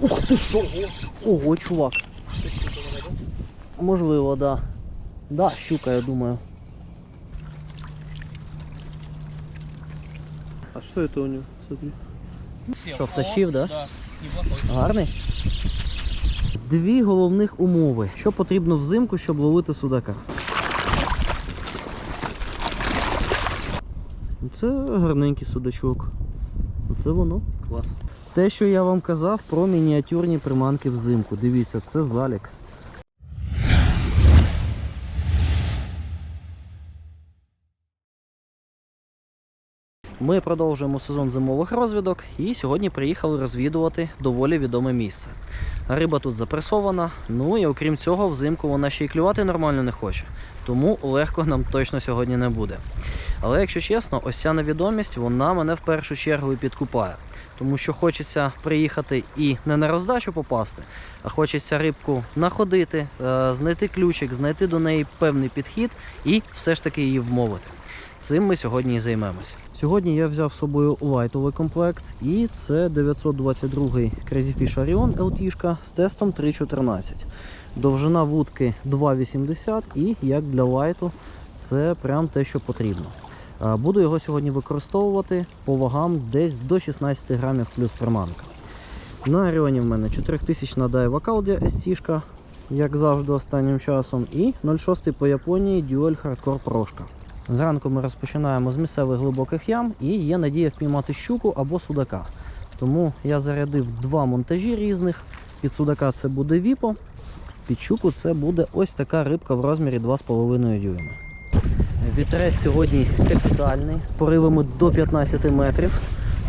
Ух ти що! Ого, чувак. Можливо, да. Да, щука, я думаю. А что это у него? Смотри. Що, втащив, да? Да. Гарний. Дві головних умови. Що потрібно взимку, щоб ловити судака? Це гарненький судачок. Оце воно. Класс. Те, що я вам казав про мініатюрні приманки взимку. Дивіться, це залік. Ми продовжуємо сезон зимових розвідок і сьогодні приїхали розвідувати доволі відоме місце. Риба тут запресована, ну і окрім цього, взимку вона ще й клювати нормально не хоче. Тому легко нам точно сьогодні не буде. Але якщо чесно, ось ця невідомість вона мене в першу чергу і підкупає. Тому що хочеться приїхати і не на роздачу попасти, а хочеться рибку находити, е, знайти ключик, знайти до неї певний підхід і все ж таки її вмовити. Цим ми сьогодні і займемось. Сьогодні я взяв з собою лайтовий комплект, і це 922 Crazy Fish Orion LT з тестом 3.14. Довжина вудки 2,80 і як для лайту це прям те, що потрібно. А, Буду його сьогодні використовувати по вагам десь до 16 грамів плюс приманка. На Оріоні в мене 4000 на Daiwa Caldia SC, як завжди останнім часом, і 0,6 по Японії Dual Hardcore Прошка. Зранку ми розпочинаємо з місцевих глибоких ям і є надія впіймати щуку або судака. Тому я зарядив два монтажі різних. Під судака це буде віпо, під щуку це буде ось така рибка в розмірі 2,5 дюйма. Вітерець сьогодні капітальний, з поривами до 15 метрів,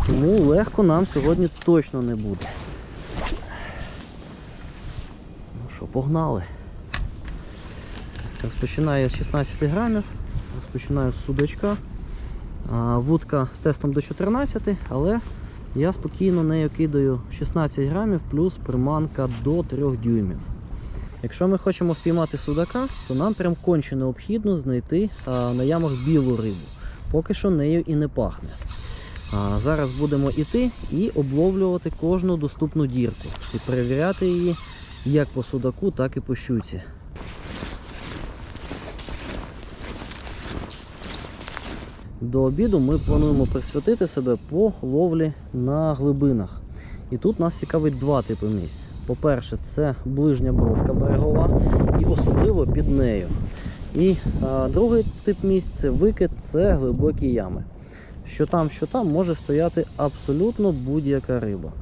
тому легко нам сьогодні точно не буде. Ну що, погнали. Розпочинаю з 16 грамів, розпочинаю з судачка. А, Вудка з тестом до 14, але я спокійно нею кидаю 16 грамів плюс приманка до 3 дюймів. Якщо ми хочемо впіймати судака, то нам прям конче необхідно знайти а, на ямах білу рибу. Поки що нею і не пахне. А, зараз будемо йти і обловлювати кожну доступну дірку і перевіряти її як по судаку, так і по щуці. До обіду ми плануємо присвятити себе по ловлі на глибинах. І тут нас цікавить два типи місць. По-перше, це ближня бровка берегова і особливо під нею. І а, другий тип місць викид, це глибокі ями. Що там, що там може стояти абсолютно будь-яка риба.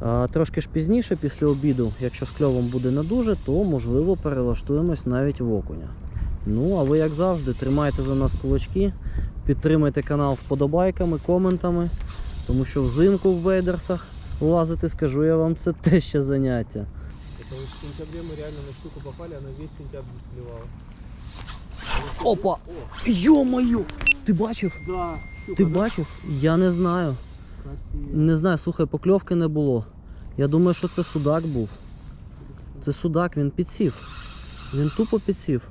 А, трошки ж пізніше, після обіду, якщо з кльовом буде не дуже, то можливо перелаштуємось навіть в окуня. Ну, а ви, як завжди, тримайте за нас кулачки, підтримайте канал вподобайками, коментами, тому що взимку в вейдерсах лазити, скажу я вам, це те ще заняття. Вот в сентябре мы реально на штуку попали, она весь сентябрь клевала. Опа! Йо-моє! Ти бачив? Да. Ти бачив? Я не знаю. Не знаю, слухай, покльовки не було. Я думаю, що це судак був. Це судак, він підсів. Він тупо підсів.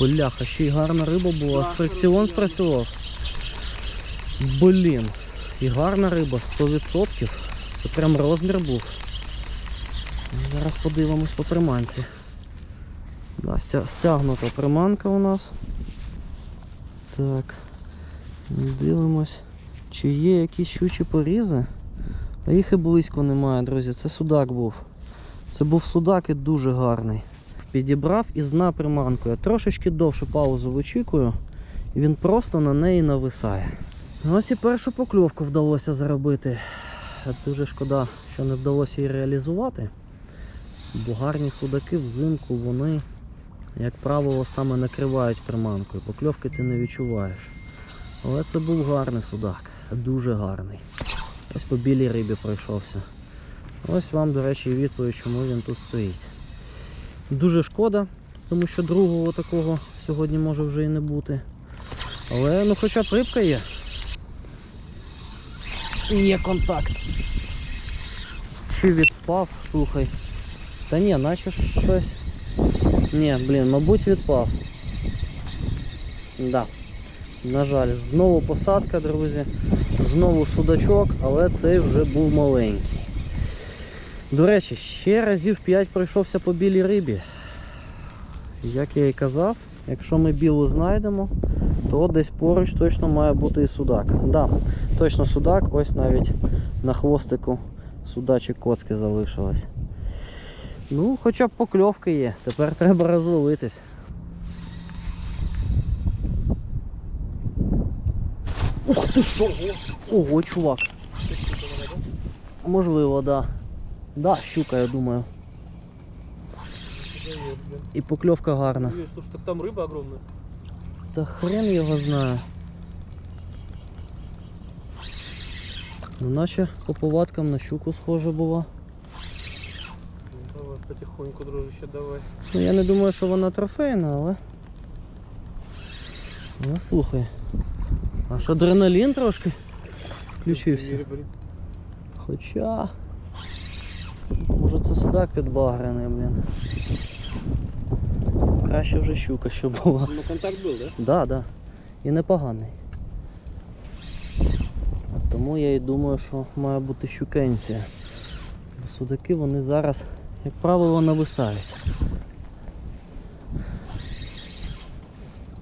Бляха, ще й гарна риба була. Фрикціон спрацював. Блін. І гарна риба, 100%. Це прям розмір був. Зараз подивимось по приманці. Да, стягнута приманка у нас. Так. Дивимось. Чи є якісь щучі порізи? А їх і близько немає, друзі. Це судак був. Це був судак і дуже гарний підібрав із дна приманкою. Трошечки довше паузу вичікую, і він просто на неї нависає. Ось і першу покльовку вдалося заробити. Дуже шкода, що не вдалося її реалізувати. Бо гарні судаки взимку, вони, як правило, саме накривають приманкою. Покльовки ти не відчуваєш. Але це був гарний судак, дуже гарний. Ось по білій рибі пройшовся. Ось вам, до речі, відповідь, чому він тут стоїть. Дуже шкода, тому що другого такого сьогодні може вже і не бути. Але ну хоча б рибка є. Є контакт. Чи відпав, слухай. Та ні, наче щось. Ні, блін, мабуть відпав. Да. На жаль, знову посадка, друзі. Знову судачок, але цей вже був маленький. До речі, ще разів 5 пройшовся по білій рибі. Як я і казав, якщо ми білу знайдемо, то десь поруч точно має бути і судак. Да, точно судак, ось навіть на хвостику судачі коцки залишилось. Ну, хоча б покльовки є, тепер треба розвалитись. Ух ти що! Ого, чувак. Можливо, да. Да, щука, я думаю. І покльовка гарна. Слушай, так там рыба огромная. Та хрен його знає. Ну, наче по повадкам на щуку схоже була. Давай потихоньку, дружище, давай. Ну я не думаю, що вона трофейна, але. Ну слухай. Аж адреналін трошки включився. Хоча. Може це судак підбагрений, блін. Краще вже щука, що була. Ну контакт был, да? Да, да. І непоганий. Тому я і думаю, що має бути щукенція. Бо судаки вони зараз, як правило, нависають.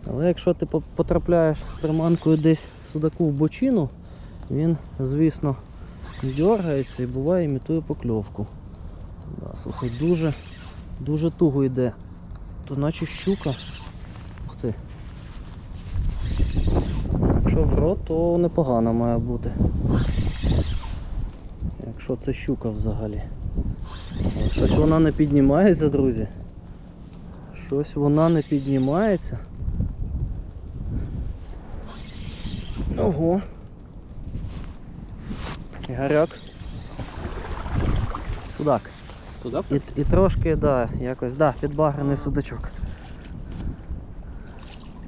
Але якщо ти потрапляєш приманкою десь судаку в бочину, він, звісно, дергається і буває імітує покльовку. Да, слухай, дуже, дуже туго йде. То наче щука. Ух ти. Якщо то непогано має бути. Якщо це щука взагалі. Щось вона не піднімається, друзі. Щось вона не піднімається. Ого. Гаряк. Судак. Туда? І, і трошки, да, якось, да, підбагрений судачок.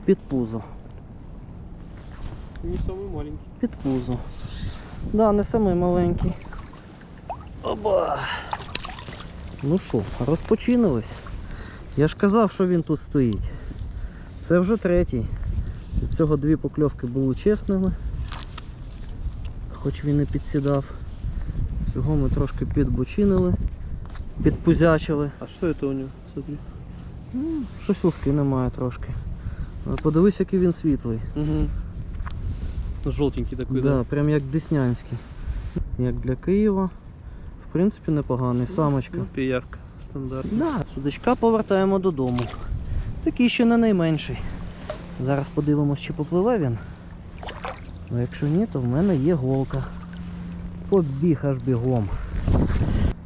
Під пузо. Не самый маленький. Під пузо. Да, не самий маленький. Оба. Ну що, розпочинились. Я ж казав, що він тут стоїть. Це вже третій. Від цього дві покльовки були чесними. Хоч він і підсідав. Цього ми трошки підбочинили, підпузячили. А что это у него? Смотри. Ну, щось луски немає трошки. Подивись, який він світлий. Угу. Желтенький такой, Да, прям як Деснянський. Як для Києва. В принципі, непоганий. Самочка. Ну, пиявка. Стандарт. Да, судачка повертаємо додому. Такий ще не найменший. Зараз подивимось, чи попливе він. Ну, якщо ні, то в мене є голка. Побіг аж бігом.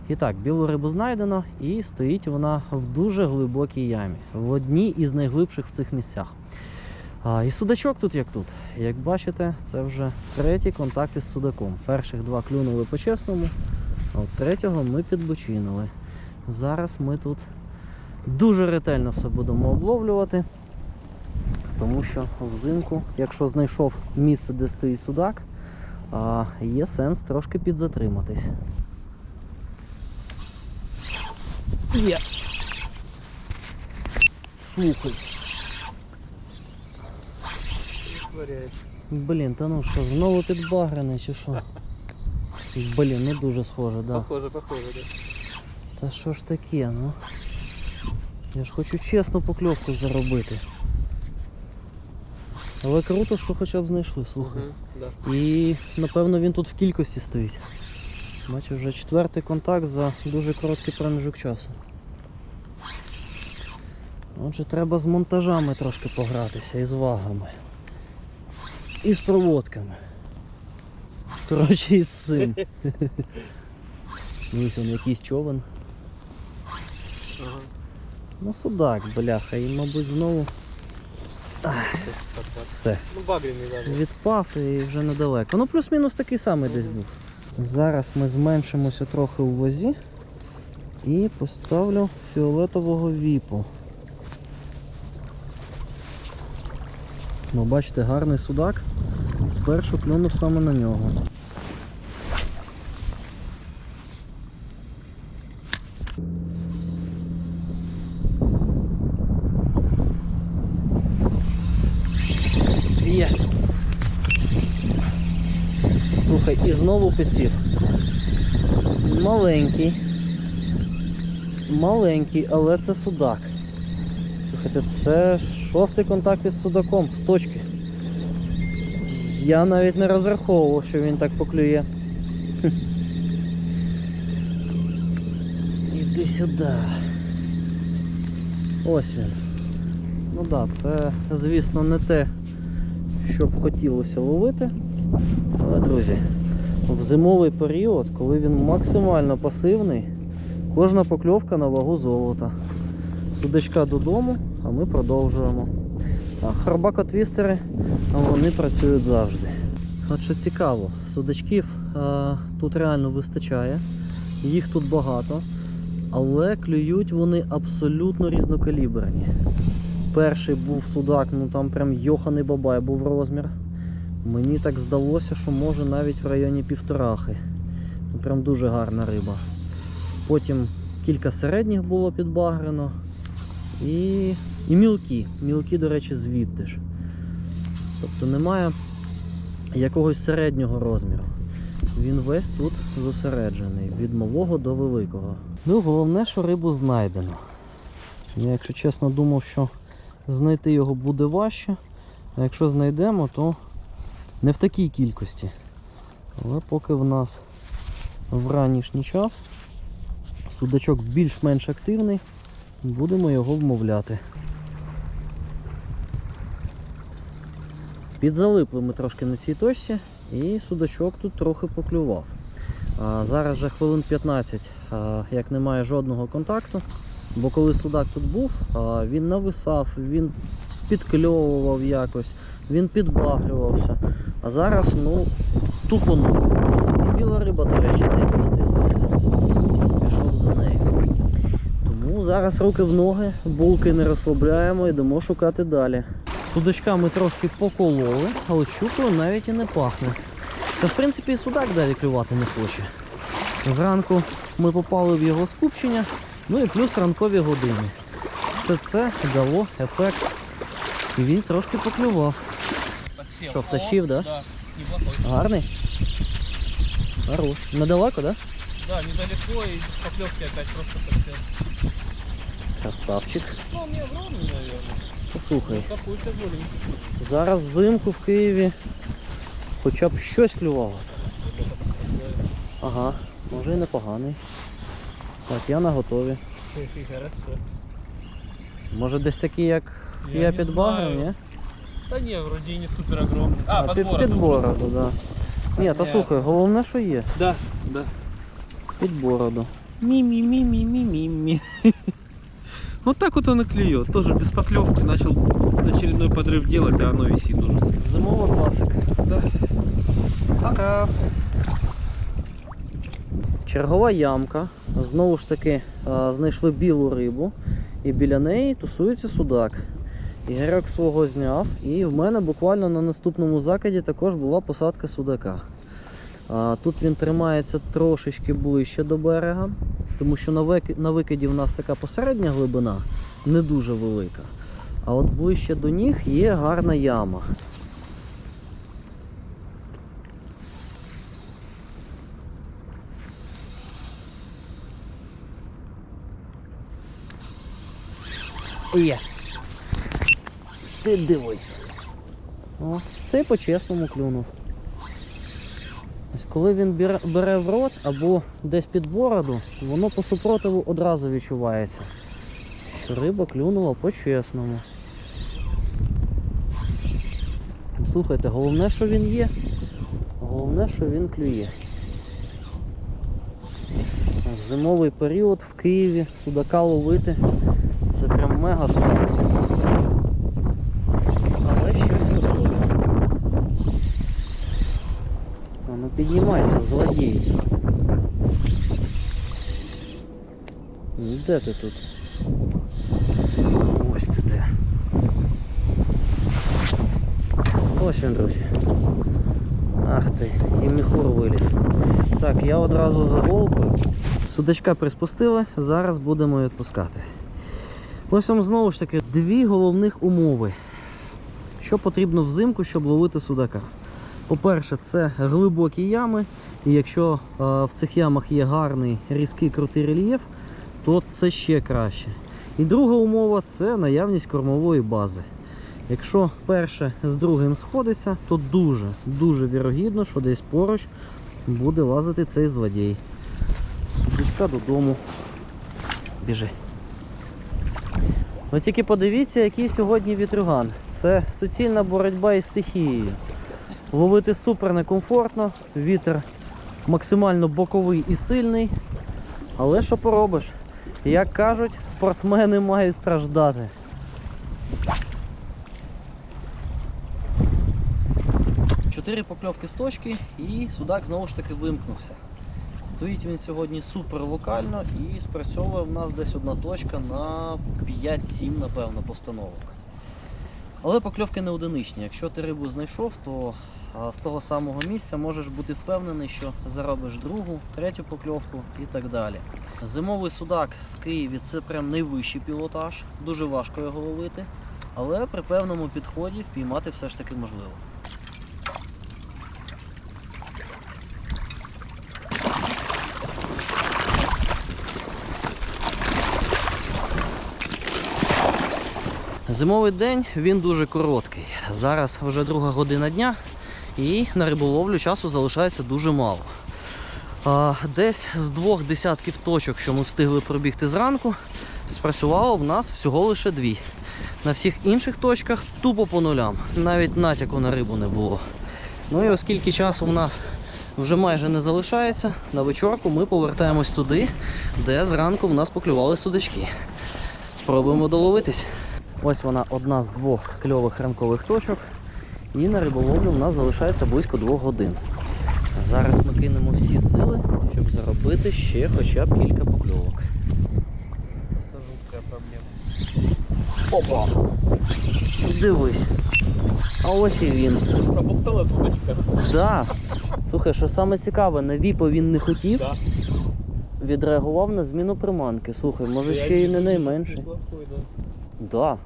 І так, білу рибу знайдено і стоїть вона в дуже глибокій ямі, в одній із найглибших в цих місцях. А, і судачок тут як тут. Як бачите, це вже третій контакт із судаком. Перших два клюнули по-чесному, а от третього ми підбочинили. Зараз ми тут дуже ретельно все будемо обловлювати, тому що взимку, якщо знайшов місце, де стоїть судак, а, є сенс трошки підзатриматись. Є. Слухай. Вытворяет. Блін, та ну що, знову підбагрений чи що? Блін, ну дуже схоже, да. Похоже, похоже, да. Та що ж таке, ну? Я ж хочу чесну покльовку заробити. Але круто, що хоча б знайшли, слухай. Мгм, Да. І напевно він тут в кількості стоїть. Бачу, вже четвертий контакт за дуже короткий проміжок часу. Отже, треба з монтажами трошки погратися і з вагами. І з проводками. Коротше, і з всім. Ось он якийсь човен. Ага. Ну судак, бляха, і мабуть знову все. Ну, багряный, да. Відпав і вже недалеко. Ну плюс-мінус такий самий десь був. Зараз ми зменшимося трохи у вазі і поставлю фіолетового віпу. Ну, бачите, гарний судак. Спершу клюнув саме на нього. Є. Слухай, І знову підсів. Маленький. Маленький, але це судак. Слухайте, це шостий контакт із судаком з точки. Я навіть не розраховував, що він так поклює. Іди сюди. Ось він. Ну так, да, це, звісно, не те, що б хотілося ловити. Але, друзі, в зимовий період, коли він максимально пасивний, кожна покльовка на вагу золота. Судачка додому, а ми продовжуємо. А вони працюють завжди. От що цікаво, судачків а, тут реально вистачає, їх тут багато, але клюють вони абсолютно різнокаліберні. Перший був судак, ну там прям йоханий бабай був розмір. Мені так здалося, що може навіть в районі півторахи. Ну, Прям дуже гарна риба. Потім кілька середніх було підбагрено. І, і мілкі. Мілкі, до речі, звідти ж. Тобто немає якогось середнього розміру. Він весь тут зосереджений, від малого до великого. Ну, головне, що рибу знайдено. Я, якщо чесно, думав, що знайти його буде важче. А якщо знайдемо, то не в такій кількості. Але поки в нас в ранішній час судачок більш-менш активний, будемо його вмовляти. Підзалипли ми трошки на цій точці і судачок тут трохи поклював. Зараз вже хвилин 15, а, як немає жодного контакту. Бо коли судак тут був, він нависав, він підкльовував якось, він підбагрювався. А зараз ну, тупо нуль. Біла риба, до речі, не змістилася. Пішов за нею. Тому зараз руки в ноги, булки не розслабляємо, йдемо шукати далі. Судачка ми трошки покололи, але щукою навіть і не пахне. Та в принципі і судак далі клювати не хоче. Зранку ми попали в його скупчення, ну і плюс ранкові години. Все це дало ефект. І він трошки поклював. Подсел. Что, втащил, О, да? Да. Гарний? Хорош. Недалеко, да? Да, недалеко и с поклевки опять просто подсел. Красавчик. Ну, он не огромный, наверное. Послухай, зараз взимку в Києві хоча б щось клювало. Ага, може і непоганий. Так, я на готові. Може десь такий, як я, Я під багром, ні? Да не, вроде и не супер огромный. А, под під, бороду. під бороду, да. Ні, та слухай, головне, що є. Да, да. Під бороду. Ми-ми-ми-ми-ми-ми. Вот так вот он и клюет. Тоже без поклевки. Начал очередной подрыв делать, а оно висит уже. Зимова класика. Да. Пока. Чергова ямка. Знову ж таки знайшли білу рибу, і біля неї тусується судак. Ігорьок свого зняв, і в мене буквально на наступному закиді також була посадка судака. Тут він тримається трошечки ближче до берега, тому що на, викиді в нас така посередня глибина, не дуже велика. А от ближче до ніг є гарна яма. Є. Ти дивись. О, цей по-чесному клюнув. Коли він бере, в рот або десь під бороду, воно по супротиву одразу відчувається. Риба клюнула по-чесному. Слухайте, головне, що він є. Головне, що він клює. Зимовий період в Києві судака ловити це прям мега складно. Але щось виходить. А ну злодій. Ну, Де ти тут? Ось ти де. Ось він, друзі. Ах ти, і міхур виліз. Так, я одразу за голкою. Судачка приспустили, зараз будемо відпускати. Ось вам знову ж таки дві головних умови. Що потрібно взимку, щоб ловити судака? По-перше, це глибокі ями, і якщо е, в цих ямах є гарний різкий крутий рельєф, то це ще краще. І друга умова це наявність кормової бази. Якщо перше з другим сходиться, то дуже, дуже вірогідно, що десь поруч буде лазити цей злодій. Судочка додому. Біжи. Ну тільки подивіться, який сьогодні вітрюган. Це суцільна боротьба із стихією. Ловити супер некомфортно, вітер максимально боковий і сильний. Але що поробиш? Як кажуть, спортсмени мають страждати. Чотири покльовки з точки і судак знову ж таки вимкнувся. Стоїть він сьогодні супер локально і спрацьовує в нас десь одна точка на 5-7, напевно, постановок. Але покльовки не одиничні. Якщо ти рибу знайшов, то з того самого місця можеш бути впевнений, що заробиш другу, третю покльовку і так далі. Зимовий судак в Києві це прям найвищий пілотаж, дуже важко його ловити, але при певному підході впіймати все ж таки можливо. Зимовий день він дуже короткий. Зараз вже друга година дня і на риболовлю часу залишається дуже мало. Десь з двох десятків точок, що ми встигли пробігти зранку, спрацювало в нас всього лише дві. На всіх інших точках тупо по нулям. Навіть натяку на рибу не було. Ну і оскільки часу в нас вже майже не залишається, на вечорку ми повертаємось туди, де зранку в нас поклювали судачки. Спробуємо доловитись. Ось вона одна з двох кльових ранкових точок. І на риболовлю в нас залишається близько двох годин. Зараз ми кинемо всі сили, щоб заробити ще хоча б кілька покльовок. Это жуткая проблема. Опа! Дивись. А ось і він. Пробуктала дудочка. Да. Слухай, що саме цікаве, на віпо він не хотів, Да. відреагував на зміну приманки. Слухай, може ще й не найменший. Да.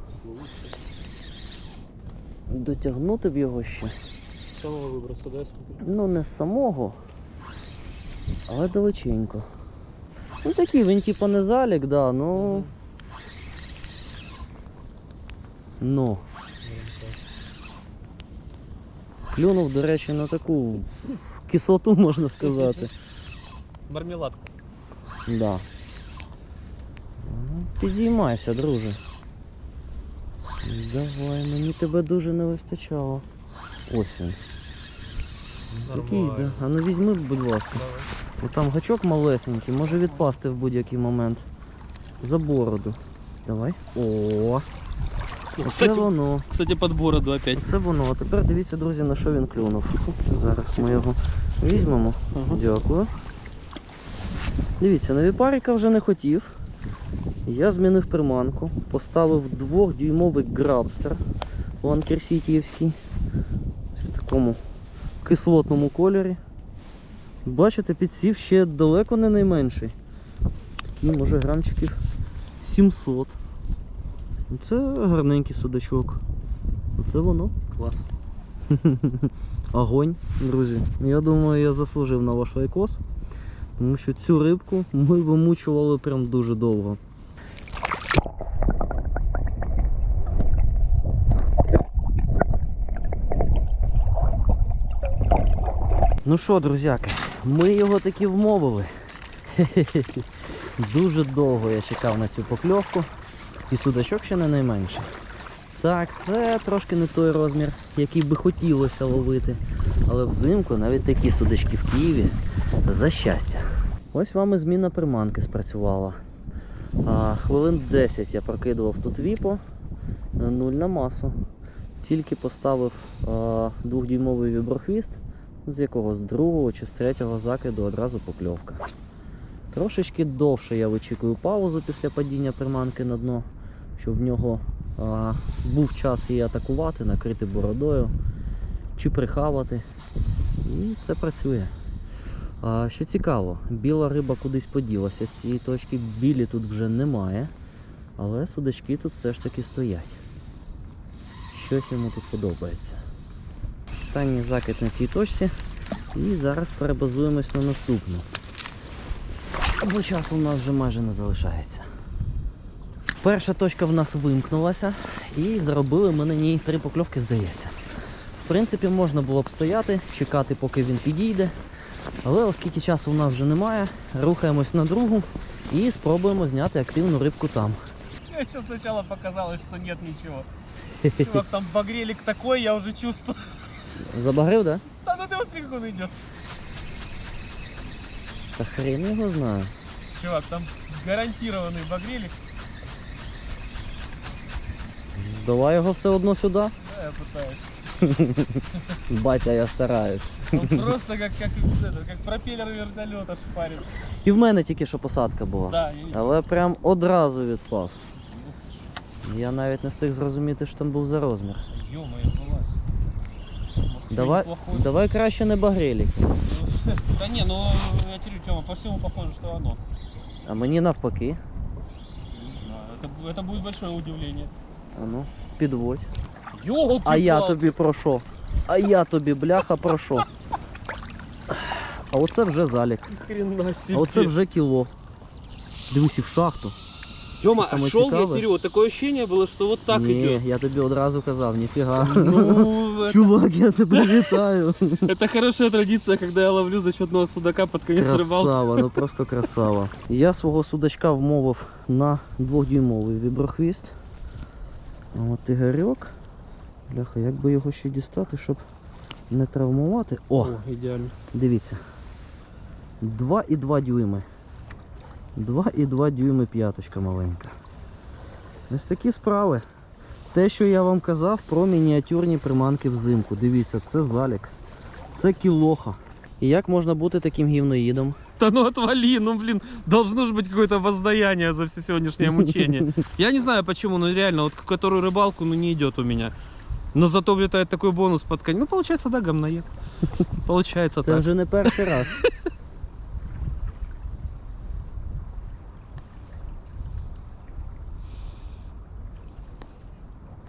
Дотягнути б його ще. Самого выброса, да, я? Ну, не самого, але далеченько. Ну такий він типу не залік, да, ну. Ну. Клюнув, до речі, на таку кислоту, можна сказати. Мармеладка. Да. Ну, Підіймайся, друже. Давай, мені тебе дуже не вистачало. Ось він. Такий, да. А ну візьми, будь ласка. Давай. Там гачок малесенький, може відпасти в будь-який момент. За бороду. Давай. О, оце Кстати, воно. кстати, под бороду опять. Оце воно. А тепер дивіться, друзі, на що він клюнув. Зараз ми його візьмемо. Ага. Дякую. Дивіться, на віпарика вже не хотів. Я змінив приманку, поставив двохдюймовий грабстер ланкерсітіївський. В такому кислотному кольорі. Бачите, підсів ще далеко не найменший. Такий, може, грамчиків 700. Це гарненький судачок. Оце воно. Класс. Огонь, друзі. Я думаю, я заслужив на ваш лайкос, тому що цю рибку ми вимучували прям дуже довго. Ну що, друзяки, ми його таки вмовили. Дуже довго я чекав на цю покльовку. І судачок ще не найменше. Так, це трошки не той розмір, який би хотілося ловити. Але взимку навіть такі судачки в Києві за щастя. Ось вам і зміна приманки спрацювала. А, хвилин 10 я прокидував тут віпо, нуль на масу. Тільки поставив а, двохдюймовий віброхвіст, з якого з другого чи з третього закиду одразу покльовка. Трошечки довше я вичікую паузу після падіння приманки на дно, щоб в нього а, був час її атакувати, накрити бородою чи прихавати. І це працює. А, що цікаво, біла риба кудись поділася з цієї точки, білі тут вже немає, але судачки тут все ж таки стоять. Щось йому тут подобається. Останній закид на цій точці. І зараз перебазуємось на наступну. Бо часу у нас вже майже не залишається. Перша точка в нас вимкнулася і заробили ми на ній три покльовки, здається. В принципі, можна було б стояти, чекати, поки він підійде. Але оскільки часу у нас вже немає, рухаємось на другу і спробуємо зняти активну рибку там. Мне еще сначала показалось, что нет ничего. Чувак, там багрелик такой, я уже чувствую. Забагрив, да? Да ну ты посмотри, как он идет. Та хрен його знає. Чувак, там гарантированный багрелик. Давай його все одно сюди. Да, я пытаюсь. Батя, я стараюсь. Он просто как, как, это, как пропеллер вертолета шпарит. І в мене тільки що посадка була. Да, я видел. Але прям одразу відпав. Я навіть не встиг зрозуміти, що там був за розмір. Ё-моё, вылазь. Может, что Давай, неплохое? давай краще не багрелік. Да не, ну я тебе Тёма, по всему похоже, что оно. А мені навпаки. Не знаю, это, это будет большое удивление. А ну, підводь. Ёлки А я тобі про що? А я тобі, бляха, про що? А оце вже залік. Хрена А себе. оце вже кіло. Дивись і в шахту. Тёма, Самое а шел я цікаве. терю, такое ощущение было, что вот так Ні, идет. я тобі одразу казав, ніфіга. Ну, это, Чувак, я тебе вітаю. это хорошая традиция, когда я ловлю зачетного судака под конец рыбалки. Красава, ну просто красава. Я свого судачка вмовив на двохдюймовий віброхвіст. А от Ігорьок. Бляха, як би його ще дістати, щоб не травмувати. О, идеально. дивіться. 2,2 дюйми. 2,2 дюйми п'яточка маленька. Ось такі справи. Те, що я вам казав про мініатюрні приманки взимку. Дивіться, це залік. Це кілоха. І як можна бути таким гівноїдом? Да ну отвали, ну блин, должно же быть какое-то воздаяние за все сегодняшнее мучение. Я не знаю почему, но реально, вот которую рыбалку, ну не идет у меня. Но зато влетает такой бонус под конец. Ну, получается, да, гомноед. Получается Це так. вже не перший раз.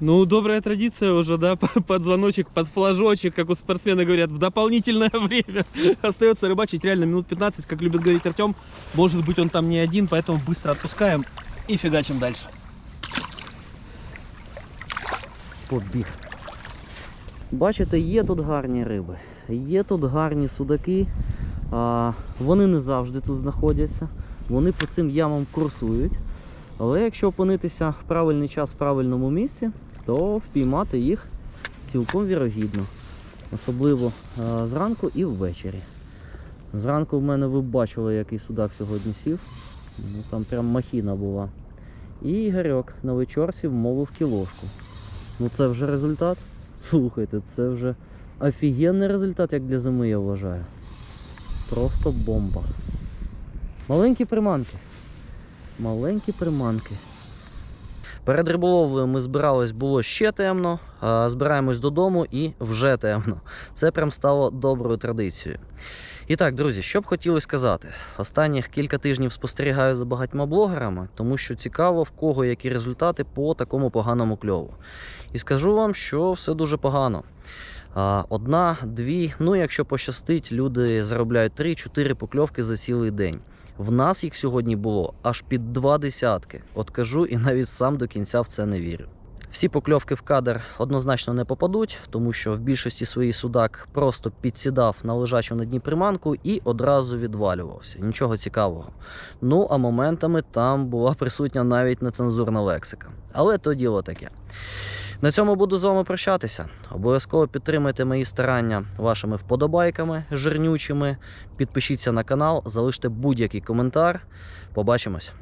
Ну, добрая традиция уже, да, под звоночек, под флажочек, как у спортсмены говорят, в дополнительное время остается рыбачить реально минут 15, как любит говорить Артем. Может быть, он там не один, поэтому быстро отпускаем и фигачим дальше. Побіг. Бачите, є тут гарні риби, є тут гарні судаки. А, вони не завжди тут знаходяться. Вони по цим ямам курсують. Але якщо опинитися в правильний час в правильному місці, то впіймати їх цілком вірогідно. Особливо а, зранку і ввечері. Зранку в мене ви бачили, який судак сьогодні сів. Ну, там прям махіна була. І Ігорьок на вечорці вмовив кілошку. Ну це вже результат. Слухайте, це вже офігенний результат, як для зими, я вважаю. Просто бомба. Маленькі приманки. Маленькі приманки. Перед риболовлею ми збирались, було ще темно, збираємось додому і вже темно. Це прям стало доброю традицією. І так, друзі, що б хотілося сказати? Останніх кілька тижнів спостерігаю за багатьма блогерами, тому що цікаво, в кого які результати по такому поганому кльову. І скажу вам, що все дуже погано. Одна, дві, ну якщо пощастить, люди заробляють 3-4 покльовки за цілий день. В нас їх сьогодні було аж під два десятки. От кажу і навіть сам до кінця в це не вірю. Всі покльовки в кадр однозначно не попадуть, тому що в більшості своїй судак просто підсідав на лежачу на дні приманку і одразу відвалювався. Нічого цікавого. Ну а моментами там була присутня навіть нецензурна лексика. Але то діло таке. На цьому буду з вами прощатися. Обов'язково підтримайте мої старання вашими вподобайками жирнючими. Підпишіться на канал, залиште будь-який коментар. Побачимось!